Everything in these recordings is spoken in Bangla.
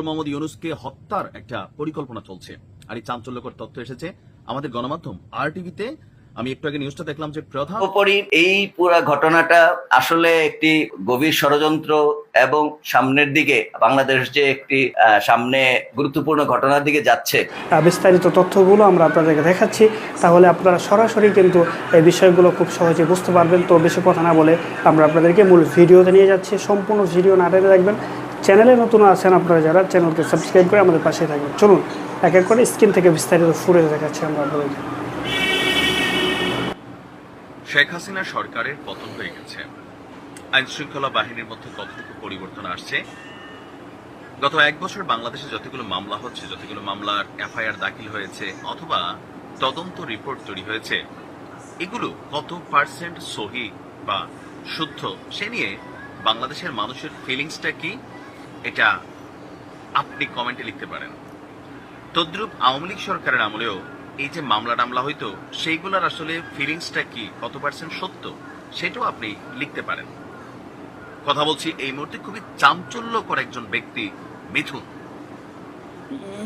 ডক্টর মোহাম্মদ ইউনুসকে হত্যার একটা পরিকল্পনা চলছে। আর এই চাঞ্চল্যকর তথ্য এসেছে আমাদের গণমাধ্যম আর টিভিতে আমি একটু আগে নিউজটা দেখলাম যে প্রধান এই পুরো ঘটনাটা আসলে একটি গভীর ষড়যন্ত্র এবং সামনের দিকে বাংলাদেশ যে একটি আহ, সামনে গুরুত্বপূর্ণ ঘটনার দিকে যাচ্ছে। বিস্তারিত তথ্যগুলো আমরা আপনাদেরকে দেখাচ্ছি। তাহলে আপনারা সরাসরি কিন্তু এই বিষয়গুলো খুব সহজে বুঝতে পারবেন। তো বেশি কথা না বলে আমরা আপনাদেরকে মূল ভিডিওতে নিয়ে যাচ্ছি। সম্পূর্ণ ভিডিও না টেনে দেখবেন। চ্যানেলে নতুন আছেন আপনারা যারা, চ্যানেলকে সাবস্ক্রাইব করে আমাদের পাশে থাকবেন। চলুন, এক এক করে স্ক্রিন থেকে বিস্তারিত ফুটেজ দেখাচ্ছি আমরা আপনাদেরকে শেখ হাসিনা সরকারের পতন হয়ে গেছে। আইন শৃঙ্খলা বাহিনীর মধ্যে কতটুকু পরিবর্তন আসছে? গত এক বছর বাংলাদেশে যতগুলো মামলা হচ্ছে, যতগুলো মামলার এফআইআর দাখিল হয়েছে, অথবা তদন্ত রিপোর্ট তৈরি হয়েছে, এগুলো কত পার্সেন্ট সহি বা শুদ্ধ, সে নিয়ে বাংলাদেশের মানুষের ফিলিংসটা কি? এটা আপনি কমেন্টে লিখতে পারেন। তদ্রুপ আওয়ামী লীগ সরকারের আমলেও এই যে মামলা টামলা হইতো, সেইগুলোর আসলে ফিলিংসটা কি কত পার্সেন্ট সত্য, সেটাও আপনি লিখতে পারেন। কথা বলছি, এই মুহূর্তে খুবই চাঞ্চল্যকর একজন ব্যক্তি, মিথুন।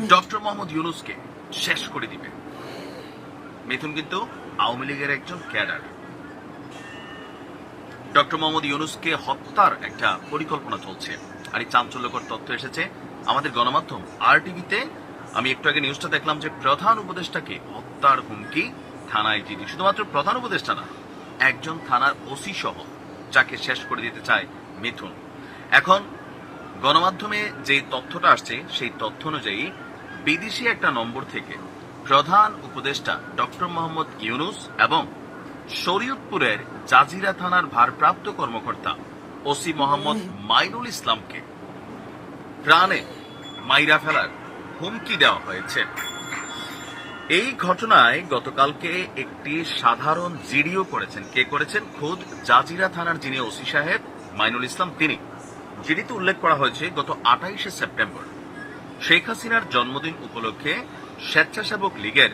ডক্টর মোহাম্মদ ইউনুসকে শেষ করে দিবে। মিথুন কিন্তু আওয়ামী লীগের একজন ক্যাডার। ডক্টর মোহাম্মদ ইউনুসকে হত্যার একটা পরিকল্পনা চলছে। আর এই চাঞ্চল্যকর তথ্য এসেছে আমাদের গণমাধ্যম আর টিভিতে আমি একটু আগে নিউজটা দেখলাম যে প্রধান উপদেষ্টাকে হত্যার হুমকি থানায় জিডি শুধুমাত্র প্রধান উপদেষ্টা না, একজন থানার ওসি সহ যাকে শেষ করে দিতে চায় মিথুন। এখন গণমাধ্যমে যে তথ্যটা আসছে, সেই তথ্য অনুযায়ী বিদেশি একটা নম্বর থেকে প্রধান উপদেষ্টা ডক্টর মোহাম্মদ ইউনুস এবং শরীয়তপুরের জাজিরা থানার ভারপ্রাপ্ত কর্মকর্তা ওসি মোহাম্মদ মাইনুল ইসলামকে। প্রাণে মাইরা ফেলার হুমকি দেওয়া হয়েছে। এই ঘটনায় গতকালকে একটি সাধারণ জিডিও করেছেন। কে করেছেন? খোদ জাজিরা থানার যিনি ওসি সাহেব, মাইনুল ইসলাম তিনি। জিডিতে উল্লেখ করা হয়েছে, গত আঠাইশে সেপ্টেম্বর শেখ হাসিনার জন্মদিন উপলক্ষে স্বেচ্ছাসেবক লীগের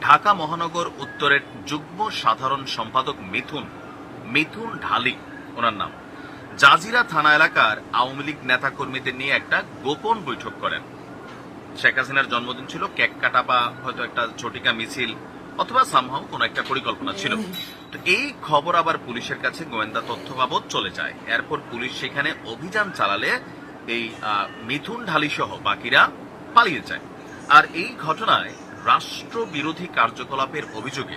ঢাকা মহানগর উত্তরের যুগ্ম সাধারণ সম্পাদক মিথুন মিথুন ঢালি, ওনার নাম। জাজিরা থানা এলাকার আওয়ামী লীগ নেতাকর্মীদের নিয়ে একটা গোপন বৈঠক করেন। শেখ হাসিনার জন্মদিন ছিল, কেক কাটা বা হয়তো একটা ঝটিকা মিছিল অথবা সামহাও কোনো একটা পরিকল্পনা ছিল। তো এই খবর আবার পুলিশের কাছে গোয়েন্দা তথ্য বাবদ চলে যায়। এরপর পুলিশ সেখানে অভিযান চালালে এই মিথুন ঢালি সহ বাকিরা পালিয়ে যায়। আর এই ঘটনায় রাষ্ট্র বিরোধী কার্যকলাপের অভিযোগে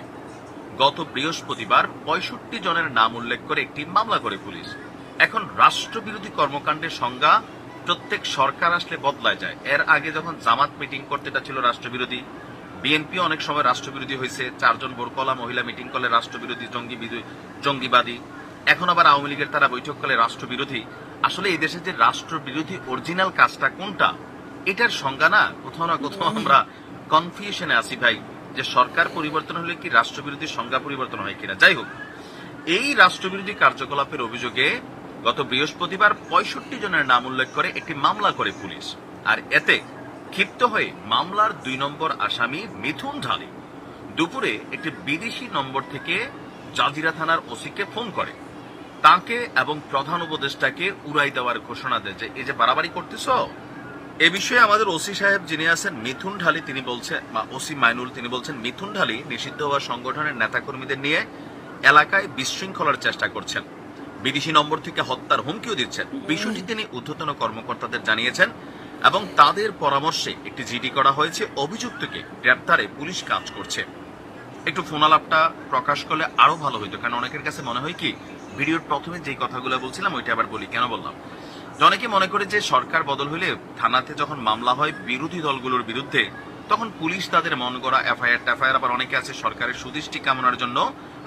গত বৃহস্পতিবার পঁয়ষট্টি জনের নাম উল্লেখ করে একটি মামলা করে পুলিশ। এখন রাষ্ট্রবিরোধী কর্মকাণ্ডের সংজ্ঞা, প্রত্যেক সরকার আসলে বদলায় যায়। এর আগে যখন জামাত মিটিং করতে এটা ছিল রাষ্ট্রবিরোধী, বিএনপি অনেক সময় রাষ্ট্রবিরোধী হয়েছে। চারজন বোরকলা মহিলা মিটিং করলে রাষ্ট্রবিরোধী, জঙ্গি জঙ্গিবাদী। এখন আবার আওয়ামী লীগের তারা বৈঠক করলে রাষ্ট্রবিরোধী। আসলে এই দেশে যে রাষ্ট্রবিরোধী অরিজিনাল কাজটা কোনটা, এটার সংজ্ঞা না, কোথাও না কোথাও আমরা কনফিউশনে আছি ভাই, যে সরকার পরিবর্তন হলে কি রাষ্ট্রবিরোধী সংজ্ঞা পরিবর্তন হয় কিনা। যাই হোক, এই রাষ্ট্রবিরোধী কার্যকলাপের অভিযোগে গত বৃহস্পতিবার পঁয়ষট্টি জনের নাম উল্লেখ করে একটি মামলা করে পুলিশ। আর এতে ক্ষিপ্ত হয়ে মামলার দুই নম্বর আসামি মিথুন ঢালি দুপুরে একটি বিদেশি নম্বর থেকে জাজিরা থানার ওসিকে ফোন করে। তাকে এবং প্রধান উপদেষ্টাকে উড়াই দেওয়ার ঘোষণা দেয় যে, এই যে বাড়াবাড়ি করতেছ? এ বিষয়ে আমাদের ওসি সাহেব যিনি আছেন, মিথুন ঢালি, তিনি বলছেন বা ওসি মাইনুল, তিনি বলছেন, মিথুন ঢালি নিষিদ্ধ হওয়া সংগঠনের নেতাকর্মীদের নিয়ে এলাকায় বিশৃঙ্খলার চেষ্টা করছেন। বিদেশি নম্বর থেকে হত্যার হুমকিও দিচ্ছেন। বিষয়টি তিনি ঊর্ধ্বতন কর্মকর্তাদের জানিয়েছেন এবং তাদের পরামর্শে একটি জিডি করা হয়েছে। অভিযুক্তকে গ্রেপ্তারে পুলিশ কাজ করছে। একটু ফোনালাপটা প্রকাশ করলে আরও ভালো হইতো, কারণ অনেকের কাছে মনে হয় কি, ভিডিওর প্রথমে যে কথাগুলো বলছিলাম, ওইটা আবার বলি, কেন বললাম? অনেকে মনে করে যে সরকার বদল হলে থানাতে যখন মামলা হয় বিরোধী দলগুলোর বিরুদ্ধে, তখন পুলিশ তাদের মন গড়া এফআইআর টেফআইআর, আবার অনেকে আছে সরকারের সুদৃষ্টি কামনার জন্য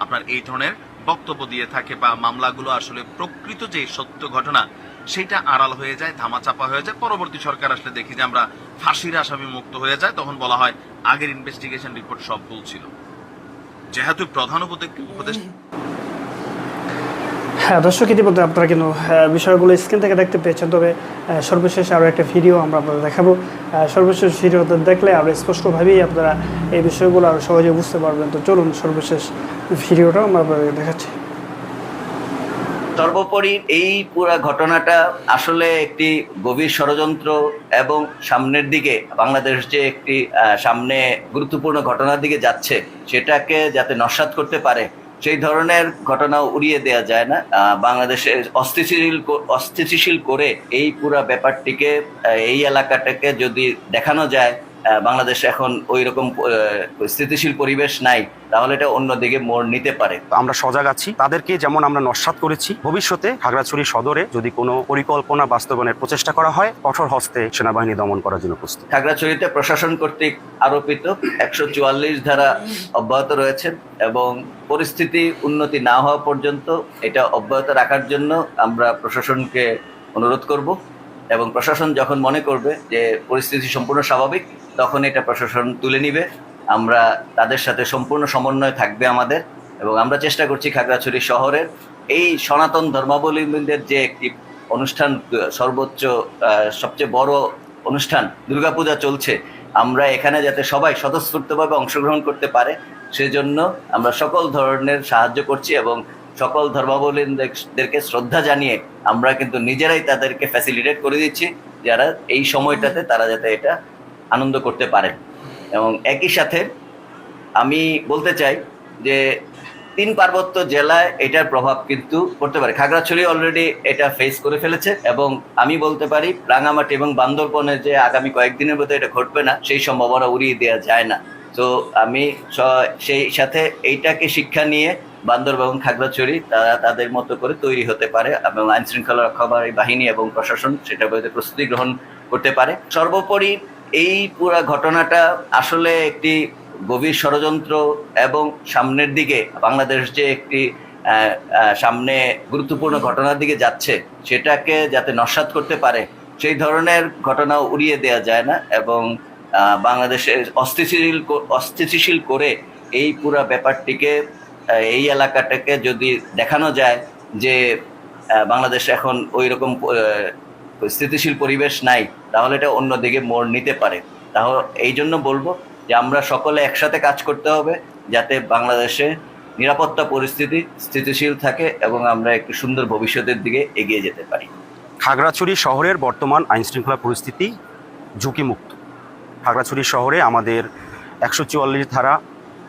আপনার এই ধরনের বক্তব্য দিয়ে থাকে বা মামলাগুলো আসলে প্রকৃত যে সত্য ঘটনা, সেটা আড়াল হয়ে যায়, ধামাচাপা হয়ে যায়। পরবর্তী সরকার আসলে দেখি যে আমরা ফাঁসির আসামি মুক্ত হয়ে যায়, তখন বলা হয় আগের ইনভেস্টিগেশন রিপোর্ট সব ভুল ছিল। যেহেতু প্রধান উপদে- উপদেশ হ্যাঁ দর্শক, ইতিমধ্যে আপনারা কিন্তু বিষয়গুলো স্ক্রিন থেকে দেখতে পেয়েছেন। তবে সর্বশেষ আরও একটা ভিডিও আমরা আপনাদের দেখাবো। সর্বশেষ ভিডিওতে দেখলে আরও স্পষ্টভাবেই আপনারা এই বিষয়গুলো আরও সহজে বুঝতে পারবেন। তো চলুন, সর্বশেষ ভিডিওটা আমরা আপনাদের দেখাচ্ছি। সর্বোপরি এই পুরা ঘটনাটা আসলে একটি গভীর ষড়যন্ত্র এবং সামনের দিকে, বাংলাদেশ যে একটি সামনে গুরুত্বপূর্ণ ঘটনার দিকে যাচ্ছে, সেটাকে যাতে নস্বাত করতে পারে সেই ধরনের ঘটনা উড়িয়ে দেওয়া যায় না বাংলাদেশে বাংলাদেশের অস্থিতিশীল অস্থিতিশীল করে এই পুরা ব্যাপারটিকে এই এলাকাটাকে যদি দেখানো যায় বাংলাদেশ এখন ওই রকম স্থিতিশীল পরিবেশ নাই তাহলে এটা অন্যদিকে মোড় নিতে পারে। আমরা সজাগ আছি। তাদেরকে যেমন আমরা নস্বাত করেছি ভবিষ্যতে খাগড়াছড়ি সদরে যদি কোনো পরিকল্পনা বাস্তবায়নের প্রচেষ্টা করা হয় কঠোর হস্তে সেনাবাহিনী দমন করার জন্য প্রস্তুত। খাগড়াছড়িতে প্রশাসন কর্তৃক আরোপিত একশো চুয়াল্লিশ ধারা অব্যাহত রয়েছে এবং পরিস্থিতি উন্নতি না হওয়া পর্যন্ত এটা অব্যাহত রাখার জন্য আমরা প্রশাসনকে অনুরোধ করব এবং প্রশাসন যখন মনে করবে যে পরিস্থিতি সম্পূর্ণ স্বাভাবিক তখন এটা প্রশাসন তুলে নিবে। আমরা তাদের সাথে সম্পূর্ণ সমন্বয় থাকবে আমাদের এবং আমরা চেষ্টা করছি খাগড়াছড়ি শহরের এই সনাতন ধর্মাবলম্বীদের যে একটি অনুষ্ঠান, সর্বোচ্চ সবচেয়ে বড় অনুষ্ঠান, দুর্গাপূজা চলছে, আমরা এখানে যাতে সবাই স্বতঃস্ফূর্তভাবে অংশগ্রহণ করতে পারে, সেজন্য আমরা সকল ধরনের সাহায্য করছি এবং সকল ধর্মাবলম্বীদেরকে শ্রদ্ধা জানিয়ে আমরা কিন্তু নিজেরাই তাদেরকে ফ্যাসিলিটেট করে দিচ্ছি, যারা এই সময়টাতে তারা যাতে এটা আনন্দ করতে পারে এবং একই সাথে আমি বলতে চাই যে তিন পার্বত্য জেলায় এটার প্রভাব কিন্তু পড়তে পারে। খাগড়াছড়ি অলরেডি এটা ফেস করে ফেলেছে এবং আমি বলতে পারি রাঙামাটি এবং বান্দরবনে যে আগামী কয়েকদিনের মধ্যে এটা ঘটবে না, সেই সম্ভাবনা উড়িয়ে দেওয়া যায় না। তো আমি সেই সাথে এইটাকে শিক্ষা নিয়ে বান্দরবান এবং খাগড়াছড়ি তারা তাদের মতো করে তৈরি হতে পারে এবং আইন শৃঙ্খলা রক্ষাকারী বাহিনী এবং প্রশাসন বিরুদ্ধে প্রস্তুতি গ্রহণ করতে পারে। সর্বোপরি এই পুরা ঘটনাটা আসলে একটি গভীর ষড়যন্ত্র এবং সামনের দিকে বাংলাদেশ যে একটি সামনে গুরুত্বপূর্ণ ঘটনার দিকে যাচ্ছে, সেটাকে যাতে নস্বাত করতে পারে, সেই ধরনের ঘটনা উড়িয়ে দেওয়া যায় না এবং বাংলাদেশের অস্থিতিশীল অস্থিতিশীল করে এই পুরা ব্যাপারটিকে এই এলাকাটাকে যদি দেখানো যায় যে বাংলাদেশ এখন ওই রকম স্থিতিশীল পরিবেশ নাই, তাহলে এটা অন্যদিকে মোড় নিতে পারে। তাহলে এই জন্য বলব যে আমরা সকলে একসাথে কাজ করতে হবে যাতে বাংলাদেশে নিরাপত্তা পরিস্থিতি স্থিতিশীল থাকে এবং আমরা একটি সুন্দর ভবিষ্যতের দিকে এগিয়ে যেতে পারি। খাগড়াছড়ি শহরের বর্তমান আইন শৃঙ্খলা পরিস্থিতি ঝুঁকিমুক্ত। খাগড়াছড়ি শহরে আমাদের একশো চুয়াল্লিশ ধারা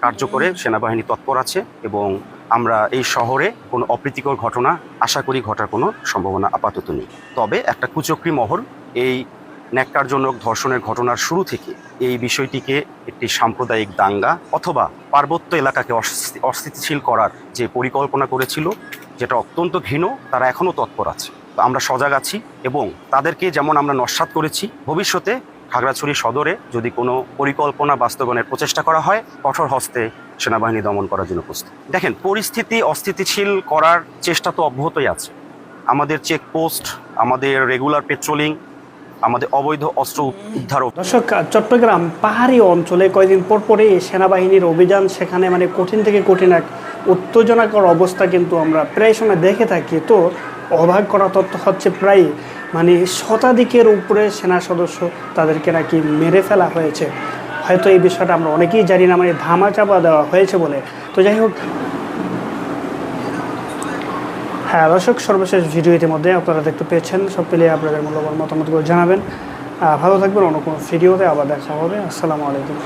কার্যকরে সেনাবাহিনী তৎপর আছে এবং আমরা এই শহরে কোনো অপ্রীতিকর ঘটনা আশা করি ঘটার কোনো সম্ভাবনা আপাতত নেই। তবে একটা কুচক্রি মহল এই ন্যাক্কারজনক ধর্ষণের ঘটনার শুরু থেকে এই বিষয়টিকে একটি সাম্প্রদায়িক দাঙ্গা অথবা পার্বত্য এলাকাকে অস্থি- অস্থিতিশীল করার যে পরিকল্পনা করেছিল, যেটা অত্যন্ত ঘৃণ, তারা এখনও তৎপর আছে। আমরা সজাগ আছি এবং তাদেরকে যেমন আমরা নস্বাত করেছি, ভবিষ্যতে খাগড়াছড়ি সদরে যদি কোনো পরিকল্পনা বাস্তবায়নের প্রচেষ্টা করা হয়, কঠোর হস্তে সেনাবাহিনী দমন করার জন্য প্রস্তুত। দেখেন, পরিস্থিতি অস্থিতিশীল করার চেষ্টা তো অব্যাহতই আছে। আমাদের চেকপোস্ট, আমাদের রেগুলার পেট্রোলিং, আমাদের অবৈধ অস্ত্র উদ্ধার দর্শক চট্টগ্রাম পাহাড়ি অঞ্চলে কয়েকদিন পর পরে সেনাবাহিনীর অভিযান, সেখানে মানে কঠিন থেকে কঠিন এক উত্তেজনাকর অবস্থা কিন্তু আমরা প্রায় সময় দেখে থাকি। তো অবাক করা তথ্য হচ্ছে প্রায় মানে শতাধিকের উপরে সেনা সদস্য তাদেরকে নাকি মেরে ফেলা হয়েছে। হয়তো এই বিষয়টা আমরা অনেকেই জানি না মানে ধামা চাপা দেওয়া হয়েছে বলে। তো যাই হোক। হ্যাঁ দর্শক, সর্বশেষ ভিডিও ইতিমধ্যে আপনারা দেখতে পেয়েছেন। সব পেলে আপনাদের মূল্যবান মতামতগুলো জানাবেন। ভালো থাকবেন, অন্য কোনো ভিডিওতে আবার দেখা হবে। আসসালামু আলাইকুম।